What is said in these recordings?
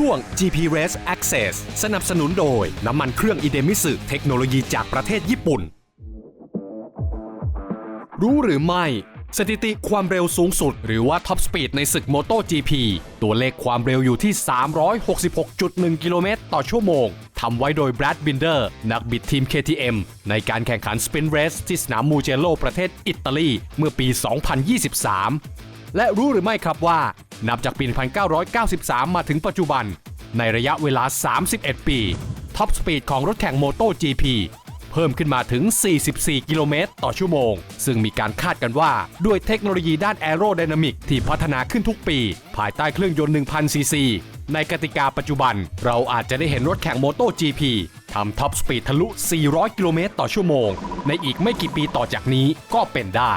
ช่วง GP Race Access สนับสนุนโดย น้ำมันเครื่องอิเดมิสึเทคโนโลยีจากประเทศญี่ปุ่น รู้หรือไม่ สถิติความเร็วสูงสุด หรือว่าท็อปสปีดในศึก MotoGP ตัวเลขความเร็วอยู่ที่ 366.1 กิโลเมตรต่อชั่วโมงทำไว้โดยแบรดบินเดอร์ นักบิดทีม KTM ในการแข่งขันสปินเรสที่สนามมูเจโลประเทศอิตาลี เมื่อปี 2023 และรู้หรือไม่ครับว่า นับจากปี 1993 มาถึงปัจจุบัน ในระยะเวลา 31 ปี ท็อปสปีดของรถแข่ง MotoGP เพิ่มขึ้นมาถึง 44 กิโลเมตรต่อชั่วโมง ซึ่งมีการคาดกันว่าด้วยเทคโนโลยีด้านแอโรไดนามิกที่พัฒนาขึ้นทุกปี ภายใต้เครื่องยนต์ 1,000 ซีซี ในกติกาปัจจุบัน เราอาจจะได้เห็นรถแข่ง MotoGP ทำท็อปสปีดทะลุ 400 กิโลเมตรต่อชั่วโมง ในอีกไม่กี่ปีต่อจากนี้ก็เป็นได้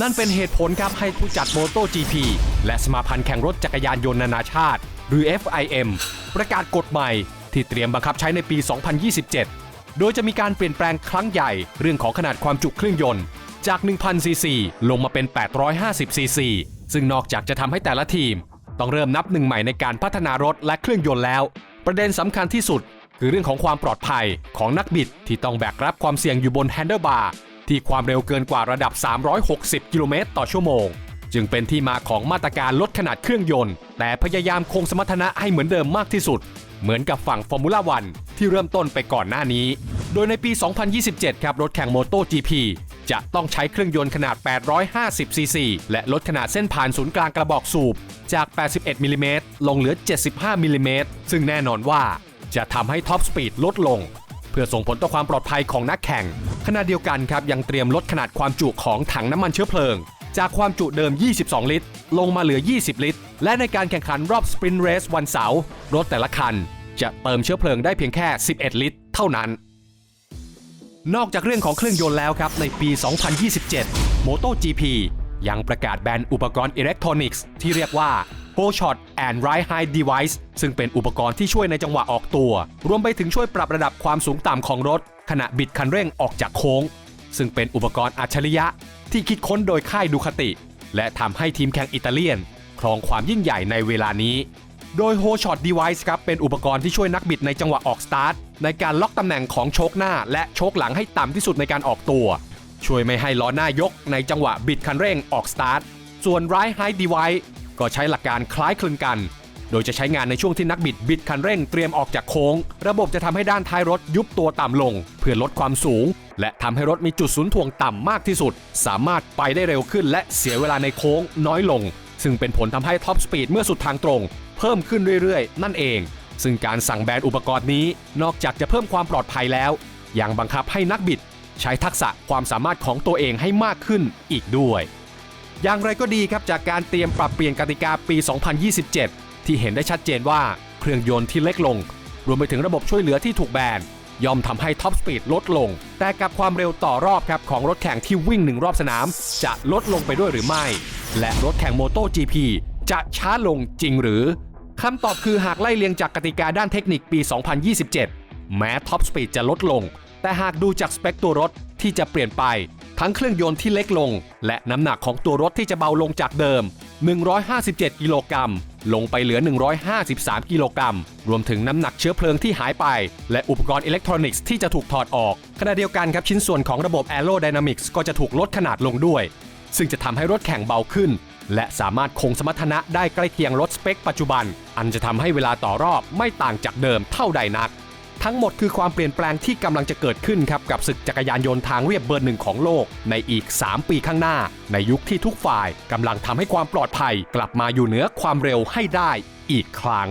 นั่นเป็นเหตุผลครับให้ผู้จัด MotoGP และสมาพันธ์แข่งรถจักรยานยนต์นานาชาติ หรือ FIM ประกาศกฎใหม่ ที่เตรียมบังคับใช้ในปี 2027 โดยจะมีการเปลี่ยนแปลงครั้งใหญ่เรื่องของขนาดความจุเครื่องยนต์จาก 1,000 ซีซี ลงมาเป็น 850 ซีซี ซึ่งนอกจากจะทำให้แต่ละทีม ต้องเริ่มนับหนึ่งใหม่ในการพัฒนารถและเครื่องยนต์แล้ว ประเด็นสำคัญที่สุด คือเรื่องของความปลอดภัยของนักบิดที่ต้องแบกรับความเสี่ยงอยู่บนแฮนเดิลบาร์ ที่ความเร็วเกินกว่าระดับ 360 กิโลเมตรต่อชั่วโมง จึงเป็นที่มาของมาตรการลดขนาดเครื่องยนต์ แต่พยายามคงสมรรถนะให้เหมือนเดิมมากที่สุด เหมือนกับฝั่งฟอร์มูล่าวันที่เริ่มต้นไปก่อนหน้านี้ โดยในปี 2027 ครับรถแข่งโมโต GP จะต้องใช้เครื่องยนต์ขนาด 850 ซีซี และลดขนาดเส้นผ่านศูนย์กลางกระบอกสูบ จาก 81 มิลลิเมตรลงเหลือ 75 มิลลิเมตรซึ่งแน่นอนว่าจะทำให้ท็อปสปีดลดลง เพื่อส่งผลต่อความปลอดภัยของนักแข่ง ขณะเดียวกันครับยังเตรียมลดขนาดความจุของถังน้ำมันเชื้อเพลิง จากความจุเดิม 22 ลิตร ลงมาเหลือ 20 ลิตร และในการแข่งขันรอบสปรินต์เรสวันเสาร์รถแต่ละคัน จะเติมเชื้อเพลิงได้เพียงแค่ 11 ลิตร เท่านั้น นอกจากเรื่องของเครื่องยนต์แล้วครับในปี 2027 MotoGP ยังประกาศแบนอุปกรณ์อิเล็กทรอนิกส์ที่เรียกว่า h o Shot and Ride High Device ซึ่งเป็นอุปกรณ์ที่ช่วยในจังหวะออกตัว รวมไปถึงช่วยปรับระดับความสูงต่ำของรถ ขณะบิดคันเร่งออกจากโค้ง ซึ่งเป็นอุปกรณ์อัจฉริยะที่คิดค้นโดยค่ายดูคติ และทำให้ทีมแข่งอิตาเลียน ครองความยิ่งใหญ่ในเวลานี้ โดย h o Shot Device ครับเป็นอุปกรณ์ที่ช่วยนักบิดในจังหวะออกสตาร์ทในการล็อกตำแหน่งของโชคหน้า และโชคหลังให้ต่ำที่สุดในการออกตัว ช่วยไม่ให้ล้อหน้ายกในจังหวะบิดคันเร่งออกสตาร์ทส่วน Ride High Device ก็ใช้หลักการคล้ายคลึงกัน โดยจะใช้งานในช่วงที่นักบิดบิดคันเร่งเตรียมออกจากโค้ง ระบบจะทำให้ด้านท้ายรถยุบตัวต่ำลง เพื่อลดความสูง และทำให้รถมีจุดศูนย์ถ่วงต่ำมากที่สุด สามารถไปได้เร็วขึ้น และเสียเวลาในโค้งน้อยลง ซึ่งเป็นผลทำให้ท็อปสปีดเมื่อสุดทางตรง เพิ่มขึ้นเรื่อยๆ นั่นเอง ซึ่งการสั่งแบนอุปกรณ์นี้ นอกจากจะเพิ่มความปลอดภัยแล้วยังบังคับให้นักบิด ใช้ทักษะความสามารถของตัวเองให้มากขึ้นอีกด้วย อย่างไรก็ดีครับจากการเตรียมปรับเปลี่ยนกติกาปี 2027 ที่เห็นได้ชัดเจนว่าเครื่องยนต์ที่เล็กลง รวมไปถึงระบบช่วยเหลือที่ถูกแบนย่อมทำให้ท็อปสปีดลดลง แต่กับความเร็วต่อรอบครับของรถแข่งที่วิ่งหนึ่งรอบสนาม จะลดลงไปด้วยหรือไม่ และรถแข่งโมโต GP จะช้าลงจริงหรือคำตอบคือหากไล่เลียงจากกติกาด้านเทคนิคปี 2027 แม้ท็อปสปีดจะลดลง แต่หากดูจากสเปคตัวรถที่จะเปลี่ยนไป ทั้งเครื่องยนต์ที่เล็กลง และน้ำหนักของตัวรถที่จะเบาลงจากเดิม 157 กิโลกรัม ลงไปเหลือ 153 กิโลกรัม รวมถึงน้ำหนักเชื้อเพลิงที่หายไป และอุปกรณ์อิเล็กทรอนิกส์ที่จะถูกถอดออก ขณะเดียวกันครับชิ้นส่วนของระบบ Aerodynamics ก็จะถูกลดขนาดลงด้วย ซึ่งจะทำให้รถแข่งเบาขึ้น และสามารถคงสมรรถนะได้ใกล้เคียงรถสเปค ปัจจุบัน อันจะทำให้เวลาต่อรอบไม่ต่างจากเดิมเท่าใดนัก ทั้งหมดคือความเปลี่ยนแปลงที่กำลังจะเกิดขึ้นครับกับศึกจักรยานยนต์ทางเรียบเบอร์หนึ่งของโลก ในอีก 3 ปีข้างหน้า ในยุคที่ทุกฝ่ายกำลังทำให้ความปลอดภัย กลับมาอยู่เหนือความเร็วให้ได้อีกครั้ง